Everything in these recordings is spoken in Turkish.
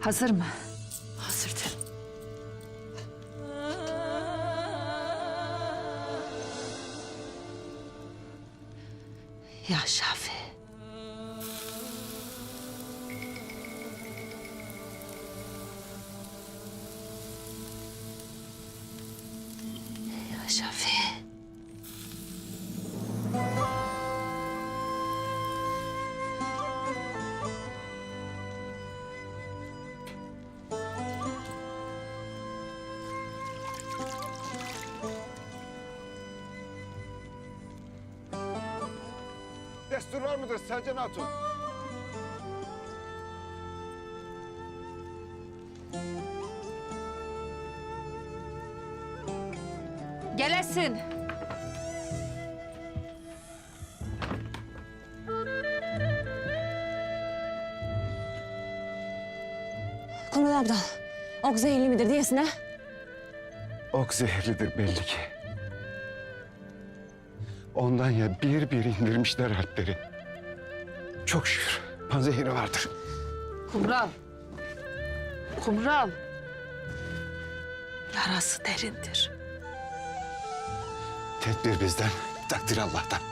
Hazır mı? Hazırdır. Ya Şafi. Ya Şafi. Destur var mıdır Sercan Hatun? Gelesin. Kumral abla, ok zehirli midir diyesin ha? Ok zehirlidir belli ki. Ondan ya bir bir indirmişler alpleri. Çok şükür panzehiri vardır. Kumral. Kumral. Yarası derindir. Tedbir bizden, takdir Allah'tan.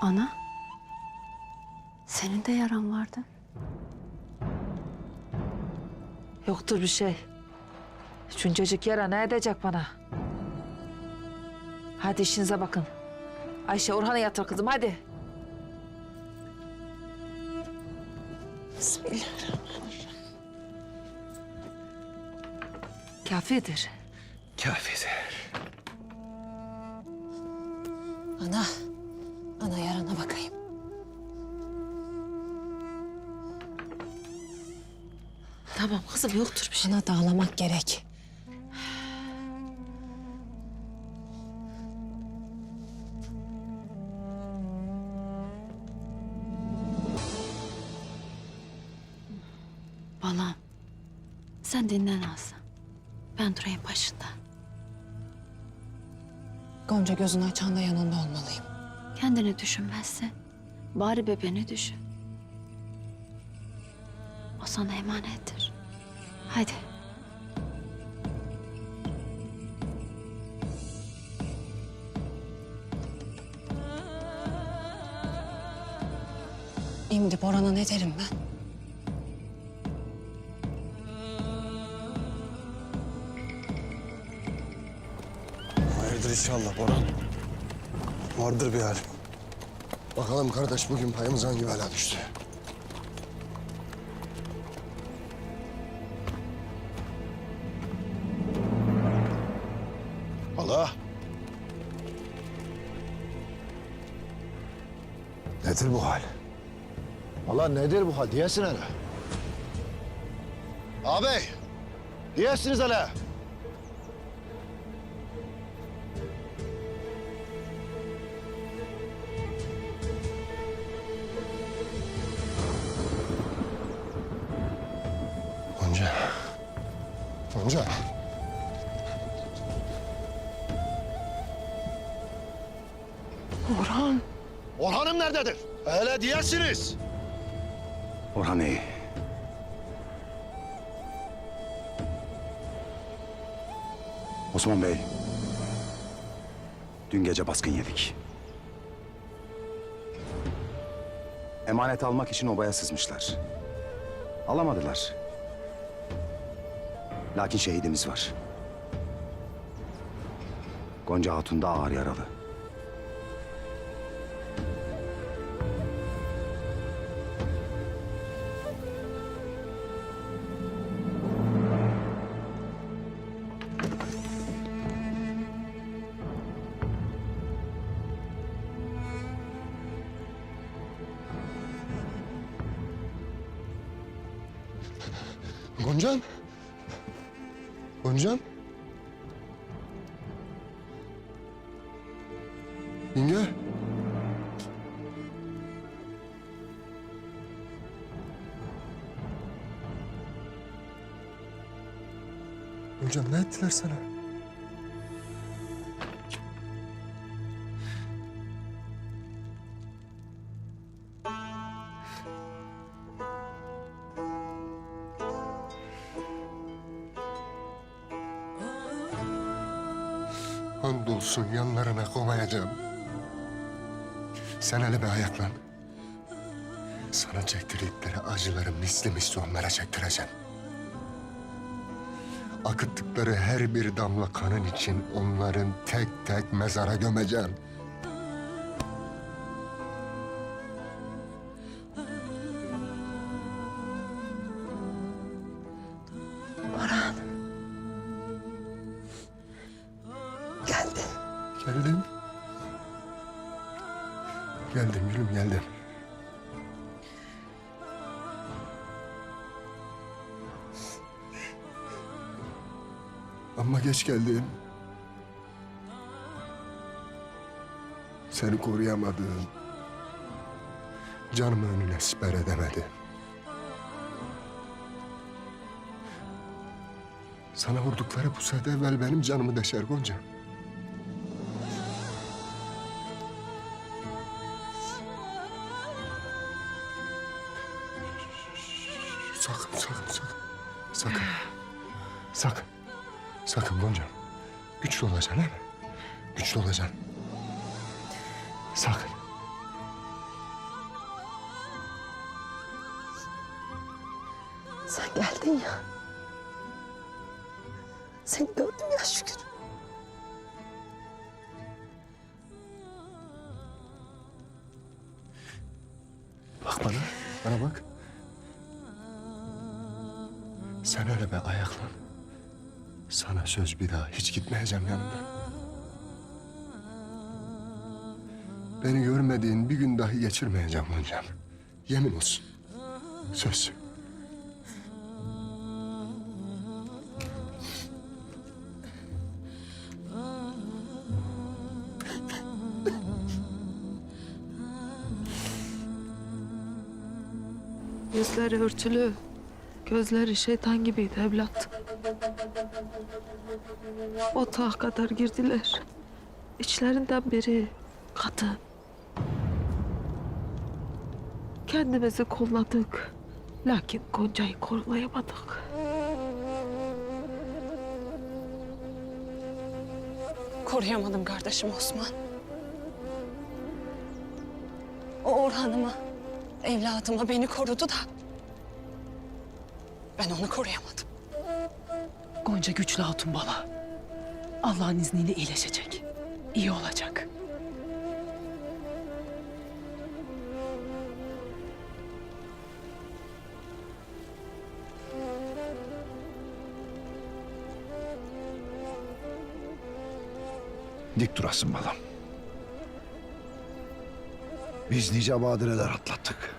Ana, senin de yaran vardı. Yoktur bir şey. Şuncacık yara ne edecek bana? Hadi işinize bakın. Ayşe Orhan'a yatır kızım hadi. Bismillahirrahmanirrahim. Kafidir. Kafidir. Ana, ana yarana bakayım. Tamam kızım yoktur bir şey. Ana dağlamak gerek. Balam, sen dinlen az. Ben durayım başında. Gonca gözünü açanda yanında olmalıyım. Kendini düşünmezsen bari bebeğini düşün. O sana emanettir. Hadi. Şimdi Boran'a ne derim ben? Hayırdır inşallah Boran. Vardır bir halim. Bakalım kardeş bugün payımız hangi bela düştü? Allah. Nedir bu hal? Allah nedir bu hal diyesin hele. Ağabey, diyesiniz hele. Gonca. Orhan. Orhan'ım nerededir? Hele diyesiniz. Orhan iyi. Osman Bey, dün gece baskın yedik. Emanet almak için obaya sızmışlar. Alamadılar. Lakin şehidimiz var. Gonca Hatun da ağır yaralı. Goncam. Goncam? Yenge? Goncam ne ettiler sana? Andolsun yanlarına komayacağım. Sen hele bir ayaklan. Sana çektirdikleri acıları misli misli onlara çektireceğim. Akıttıkları her bir damla kanın için onların tek tek mezara gömeceğim. Geldim. Geldim gülüm geldim. Ama geç geldin. Seni koruyamadım. Canımı önüne siper edemedim. Sana vurdukları bu sade evvel benim canımı deşer Gonca. Sakın. Sakın Gonca. Güçlü olacaksın değil mi? Güçlü olacaksın. Sakın. Sen geldin ya. Seni gördüm ya şükür. Bak bana. Bana bak. Sen öyle be ayaklan. Sana söz bir daha hiç gitmeyeceğim yanından. Beni görmediğin bir gün dahi geçirmeyeceğim Goncam. Yemin olsun. Söz. Yüzleri örtülü, gözleri şeytan gibiydi evlat. Otağa kadar girdiler. İçlerinden biri kadın. Kendimizi kolladık. Lakin Gonca'yı koruyamadık. Koruyamadım kardeşim Osman. O Orhan'ımı, evladımı beni korudu da... ...ben onu koruyamadım. Gonca güçlü hatun bala. Allah'ın izniyle iyileşecek. İyi olacak. Dik durasın balam. Biz nice badireler atlattık.